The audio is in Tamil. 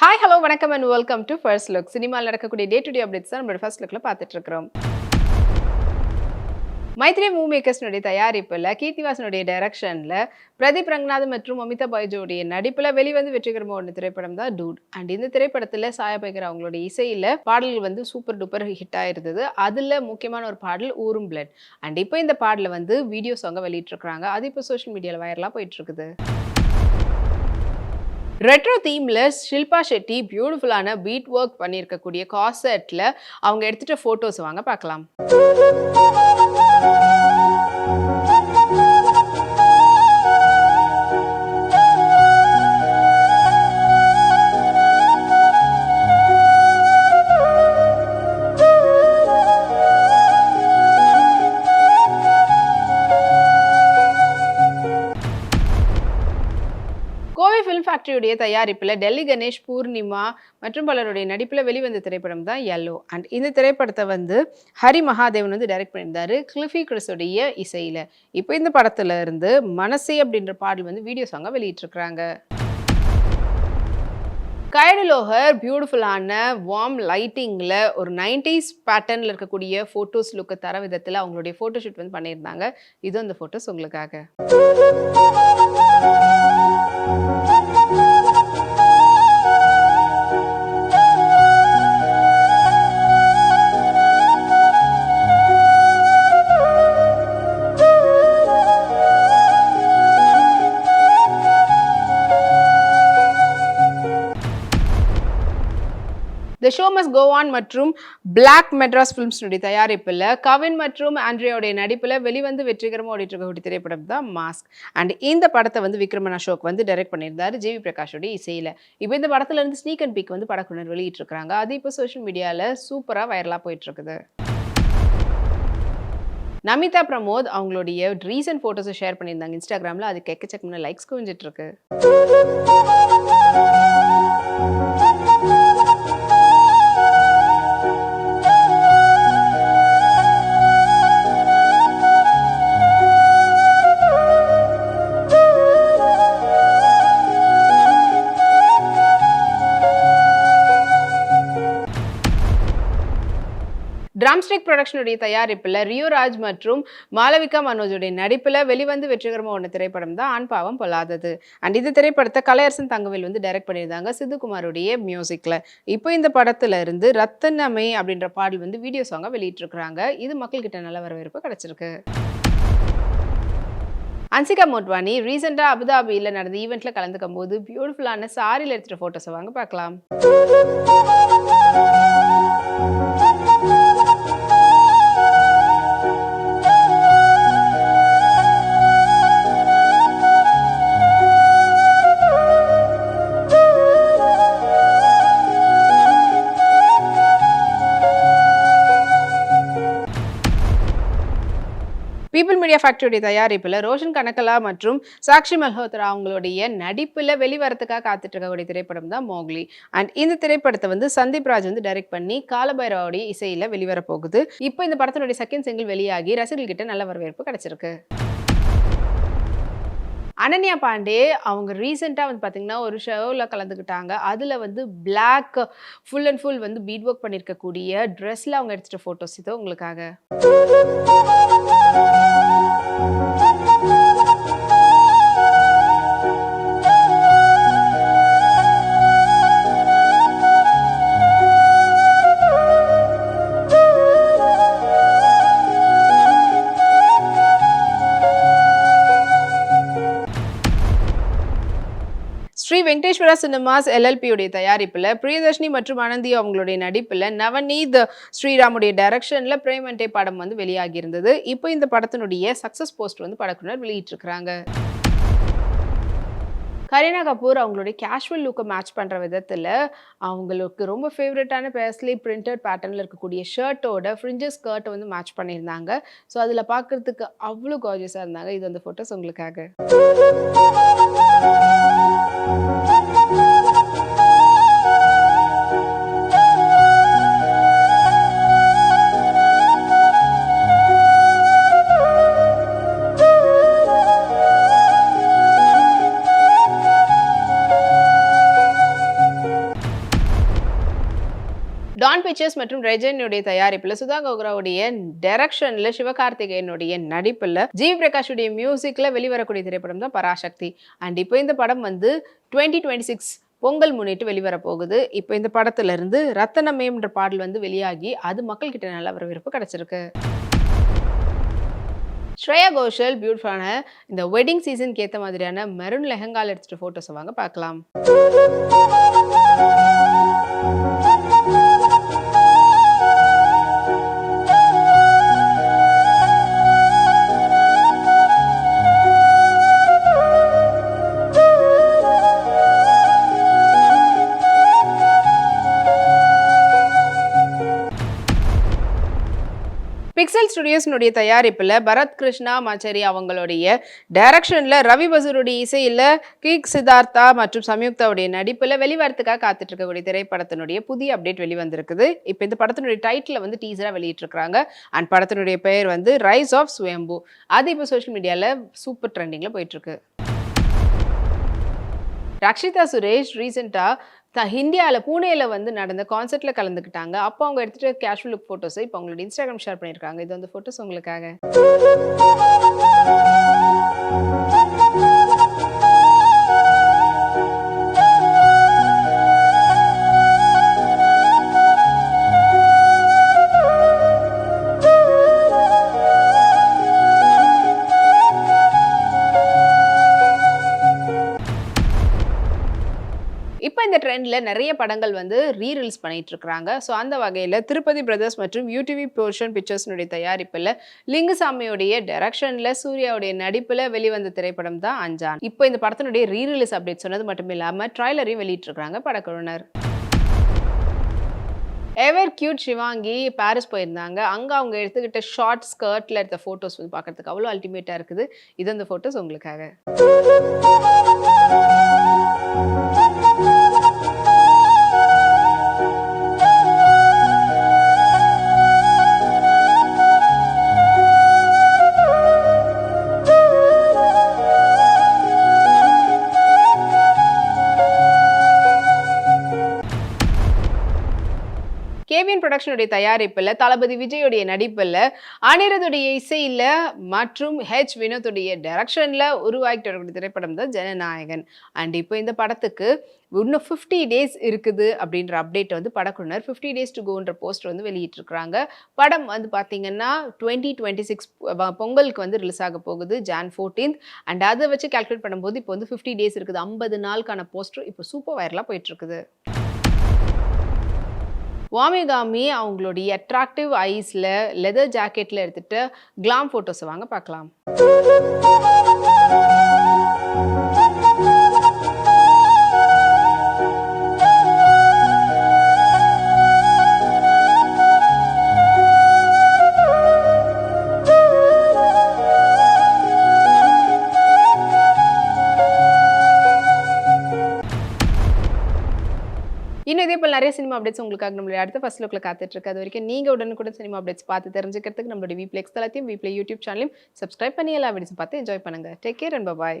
ஹாய் ஹலோ வணக்கம் and welcome to first look சினிமாவில் நடக்கக்கூடிய டே டு டே அப்டேட்ஸ் தான் நம்மளோட ஃபர்ஸ்ட் லுக்கில் பார்த்துட்டு இருக்கிறோம் மைத்ரி மூவி மேக்கர்ஸ்னுடைய தயாரிப்பில் கீர்த்திவாசனுடைய டைரக்ஷனில் பிரதீப் ரங்கநாத் மற்றும் அமிதா பைஜோடைய நடிப்பில் வெளிவந்து வெற்றிகரமாக ஒன்று திரைப்படம் தான் டூட் அண்ட் இந்த திரைப்படத்தில் சாயா பைகர் அவங்களுடைய இசையில் பாடல்கள் வந்து சூப்பர் டூப்பர் ஹிட் ஆயிருந்தது. அதில் முக்கியமான ஒரு பாடல் ஊரும் பிளட் அண்ட் இப்போ இந்த பாடலை வந்து வீடியோ சாங்கை வெளியிட்டிருக்கிறாங்க. அது இப்போ சோஷியல் மீடியாவில் வைரலாக போயிட்டுருக்குது. ரெட்ரோ தீமில் ஷில்பா ஷெட்டி பியூட்டிஃபுல்லான பீட் ஒர்க் பண்ணியிருக்கக்கூடிய காசெட்டில் அவங்க எடுத்துகிட்ட ஃபோட்டோஸ் வாங்க பார்க்கலாம். ஃபேக்டரியுடைய தயாரிப்பில் டெல்லி கணேஷ் பூர்ணிமா மற்றும் பலருடைய நடிப்பில் வெளிவந்த திரைப்படம் தான் எல்லோ அண்ட் இந்த திரைப்படத்தை வந்து ஹரி மகாதேவன் வந்து டைரக்ட் பண்ணியிருந்தாரு கிளிஃபி கிறிஸுடைய இசையில். இப்போ இந்த படத்துல இருந்து மனசே அப்படின்ற பாடல் வந்து வீடியோ சாங்காக வெளியிட்டிருக்கிறாங்க. கைடலோகர் பியூட்டிஃபுல்லான வார்ம் லைட்டிங்கில் ஒரு நைன்டிஸ் பேட்டர்னில் இருக்கக்கூடிய ஃபோட்டோஸ் லுக்கை தர விதத்தில் அவங்களுடைய ஃபோட்டோ ஷூட் வந்து பண்ணியிருந்தாங்க. இது அந்த ஃபோட்டோஸ் உங்களுக்காக. த ஷோ மஸ் கோவான் மற்றும் பிளாக் மெட்ராஸ் ஃபிலிம்ஸ்னுடைய தயாரிப்பில் கவின் மற்றும் ஆண்ட்ரியோடைய நடிப்பில் வெளிவந்து வெற்றிகரமாக ஓடிட்டு இருக்கக்கூடிய திரைப்படம் தான் மாஸ்க் அண்ட் இந்த படத்தை வந்து விக்ரமன் அசோக் வந்து டைரக்ட் பண்ணியிருந்தாரு. ஜிவி பிரகாஷோடைய இசையில். இப்போ இந்த படத்துல இருந்து ஸ்னீக் அண்ட் பீக் வந்து படக்குனர் வெளியிட்டிருக்காங்க அது இப்போ சோஷியல் மீடியாவில் சூப்பராக வைரலாக போயிட்டு இருக்குது நமிதா பிரமோத் அவங்களுடைய ரீசன்ட் ஃபோட்டோஸை ஷேர் பண்ணியிருந்தாங்க. இன்ஸ்டாகிராமில் அதுக்கு எக்கச்சக்கமான லைக்ஸ் குவிஞ்சிட்டு ட்ரம்ஸ்டிக் ப்ரொடக்ஷனுடைய தயாரிப்பில் ரியோராஜ் மற்றும் மாளவிகா மனோஜுடைய நடிப்பில் வெளிவந்து வெற்றிகரமாக ஒன்று திரைப்படம் தான் ஆண் பாவம் பொல்லாதது. அண்ட் இந்த திரைப்படத்தை கலையரசன் தங்கவேல் வந்து டைரக்ட் பண்ணியிருந்தாங்க சிதுகுமாருடைய மியூசிக்கில் இப்போ இந்த படத்துல இருந்து ரத்தனமே அப்படின்ற பாடல் வந்து வீடியோ சாங்காக வெளியிட்டிருக்கிறாங்க. இது மக்கள்கிட்ட நல்ல வரவேற்பு கிடச்சிருக்கு. அன்சிகா மோட்வானி ரீசெண்டாக அபுதாபியில் நடந்த ஈவெண்ட்டில் கலந்துக்கும் போது பியூட்டிஃபுல்லான சாரியில் எடுத்துகிட்ட ஃபோட்டோஸை வாங்க பார்க்கலாம். பீப்பிள் மீடியா ஃபேக்டரியுடைய தயாரிப்பில் ரோஷன் கனகலா மற்றும் சாக்ஷி மல்ஹோத்ரா அவங்களுடைய நடிப்பில் வெளிவரத்துக்காக காத்துட்டு இருக்கக்கூடிய திரைப்படம் தான் மோக்லி. அண்ட் இந்த திரைப்படத்தை வந்து சந்தீப் ராஜ் வந்து டைரக்ட் பண்ணி காலபைரவாவுடைய இசையில் வெளிவர போகுது. இப்போ இந்த படத்தினுடைய செகண்ட் சிங்கிள் வெளியாகி ரசிகர்கள்கிட்ட நல்ல வரவேற்பு கிடைச்சிருக்கு. அனன்யா பாண்டே அவங்க ரீசெண்டாக வந்து பார்த்தீங்கன்னா ஒரு ஷோவில் கலந்துக்கிட்டாங்க. அதில் வந்து பிளாக் ஃபுல் அண்ட் ஃபுல் வந்து பீட் ஒர்க் பண்ணியிருக்கக்கூடிய ட்ரெஸ்ஸில் அவங்க எடுத்துகிட்ட ஃபோட்டோஸ் இதோ உங்களுக்காக. ஈஸ்வரா சினிமாஸ் எல்எல்பியுடைய தயாரிப்பில் பிரியதர்ஷினி மற்றும் அனந்தி அவங்களுடைய நடிப்பில் நவநீத் ஸ்ரீராமுடைய டைரக்ஷனில் பிரேமண்டே படம் வந்து வெளியாகி இருந்தது இப்போ இந்த படத்தினுடைய சக்ஸஸ் போஸ்ட் வந்து படக்குனர் வெளியிட்டிருக்கிறாங்க. கரீனா கபூர் அவங்களுடைய கேஷுவல் லுக்கை மேட்ச் பண்ணுற விதத்தில் அவங்களுக்கு ரொம்ப ஃபேவரட்டான பேஸ்லி பிரிண்டட் பேட்டர்னில் இருக்கக்கூடிய ஷர்ட்டோட ஃப்ரிஞ்சஸ் ஸ்கர்ட்டை வந்து மேட்ச் பண்ணியிருந்தாங்க. ஸோ அதில் பார்க்குறதுக்கு அவ்வளோ கார்ஜியஸாக இருந்தாங்க. இது அந்த ஃபோட்டோஸ் உங்களுக்காக. பிக்சர்ஸ் மற்றும் ரெஜனுடைய தயாரிப்பில் சுதா கோகுராவுடைய டைரக்ஷனில் சிவகார்த்திகேயனுடைய நடிப்புல ஜி பிரகாஷுடைய மியூசிக்கில் வெளிவரக்கூடிய திரைப்படம் தான் பராசக்தி அண்ட் இப்போ இந்த படம் வந்து டுவெண்ட்டி டுவெண்ட்டி சிக்ஸ் பொங்கல் முன்னிட்டு வெளிவர போகுது இப்போ இந்த படத்துல இருந்து ரத்தனமேன்ற பாடல் வந்து வெளியாகி அது மக்கள்கிட்ட நல்ல வரவேற்பு கிடச்சிருக்கு. ஸ்ரேயா கோஷல் பியூட்டிஃபுல்லான இந்த வெட்டிங் சீசனுக்கு ஏற்ற மாதிரியான மெரூன் லெஹங்கால் எடுத்துகிட்டு ஃபோட்டோஸை வாங்க பார்க்கலாம். பிக்சல் ஸ்டுடியோஸ்னுடைய தயாரிப்பில் பரத் கிருஷ்ணா மாச்சரி அவங்களுடைய டைரக்ஷனில் ரவி பசூருடைய இசையில் கிக் சித்தார்த்தா மற்றும் சம்யுக்தாவுடைய நடிப்பில் வெளிவரத்துக்காக காத்துட்டு இருக்கக்கூடிய திரைப்படத்தினுடைய புதிய அப்டேட் வெளிவந்திருக்குது. இப்போ இந்த படத்தினுடைய டைட்டில் வந்து டீசராக வெளியிட்டிருக்கிறாங்க. அண்ட் படத்தினுடைய பெயர் வந்து ரைஸ் ஆஃப் சுயம்பு அது இப்போ சோஷியல் மீடியாவில் சூப்பர் ட்ரெண்டிங்கில் போயிட்டுருக்கு ரக்ஷிதா சுரேஷ் ரீசெண்டாக த இந்தியாவில் பூனேயில் வந்து நடந்த கான்சர்ட்டில் கலந்துக்கிட்டாங்க. அப்போ அவங்க எடுத்துகிட்டு கேஷுவல் லுக் ஃபோட்டோஸை இப்போ அவங்களோட இன்ஸ்டாகிராம் ஷேர் பண்ணியிருக்காங்க. இது வந்து ஃபோட்டோஸ் உங்களுக்காக. ட்ரெண்டில் நிறைய படங்கள் வந்து ரீரீல்ஸ் பண்ணிட்டு இருக்காங்க ஸோ அந்த வகையில் திருப்பதி பிரதர்ஸ் மற்றும் யூடிவி போர்ஷன் பிக்சர்ஸ்னுடைய தயாரிப்பில் லிங்குசாமியுடைய டைரக்ஷனில் சூர்யாவுடைய நடிப்பில் வெளிவந்த திரைப்படம் தான் அஞ்சான். இப்போ இந்த படத்தினுடைய ரீரிலீஸ் அப்டேட் சொன்னது மட்டும் இல்லாமல் ட்ரைலரையும் வெளியிட்டிருக்கிறாங்க படக்குழுனர் எவர் கியூட் சிவாங்கி பாரிஸ் போயிருந்தாங்க. அங்கே அவங்க எடுத்துக்கிட்ட ஷார்ட் ஸ்கர்ட்டில் எடுத்த ஃபோட்டோஸ் வந்து பார்க்குறதுக்கு அவ்வளோ அல்டிமேட்டாக இருக்குது. இது அந்த ஃபோட்டோஸ் உங்களுக்காக. ப்ரொடக்ஷனுடைய தயாரிப்பில் தளபதி விஜயுடைய நடிப்பில் அனிருதுடைய இசையில் மற்றும் ஹெச் வினோத்துடைய டைரக்ஷனில் உருவாக்கிட்டு வரக்கூடிய திரைப்படம் தான் ஜனநாயகன். அண்ட் இப்போ இந்த படத்துக்கு இன்னும் ஃபிஃப்டி டேஸ் இருக்குது அப்படின்ற அப்டேட் வந்து படக்குழுனர் ஃபிஃப்டி டேஸ் டு கோன்ற போஸ்டர் வந்து வெளியிட்டிருக்கிறாங்க. படம் வந்து பார்த்தீங்கன்னா டுவெண்ட்டி டுவெண்ட்டி சிக்ஸ் பொங்கலுக்கு வந்து ரிலீஸ் ஆக போகுது ஜான் ஃபோர்டீன்த் அண்ட் அதை வச்சு கால்குலேட் பண்ணும்போது இப்போ வந்து ஃபிஃப்டி டேஸ் இருக்குது ஐம்பது நாளுக்கான போஸ்டர் இப்போ சூப்பர் வைரலாக போயிட்டுருக்குது. வாமிகாமி அவங்களுடைய அட்ராக்டிவ் ஐஸில் லெதர் ஜாக்கெட்டில் எடுத்துகிட்டு கிளாம் ஃபோட்டோஸை வாங்க பார்க்கலாம். இன்னும் இதே போல் நிறைய சினிமா அப்டேட்ஸ் உங்களுக்காக நம்மளுடைய அடுத்த ஃபர்ஸ்ட் லுக்கில் காத்துட்டு இருக்கு அது வரைக்கும் நீங்கள் உடனுக்குடன் சினிமா அப்டேட்ஸ் பார்த்து தெரிஞ்சுக்கிறதுக்கு நம்மளுடைய வீப்ளெக்ஸ் தளத்தையும் வீப்ளே யூடியூப் சேனலையும் சப்ஸ்கிரைப் பண்ணி எல்லா வீடியோஸும் பார்த்து என்ஜாய் பண்ணுங்கள் டேக் கேர் அண்ட் பாய்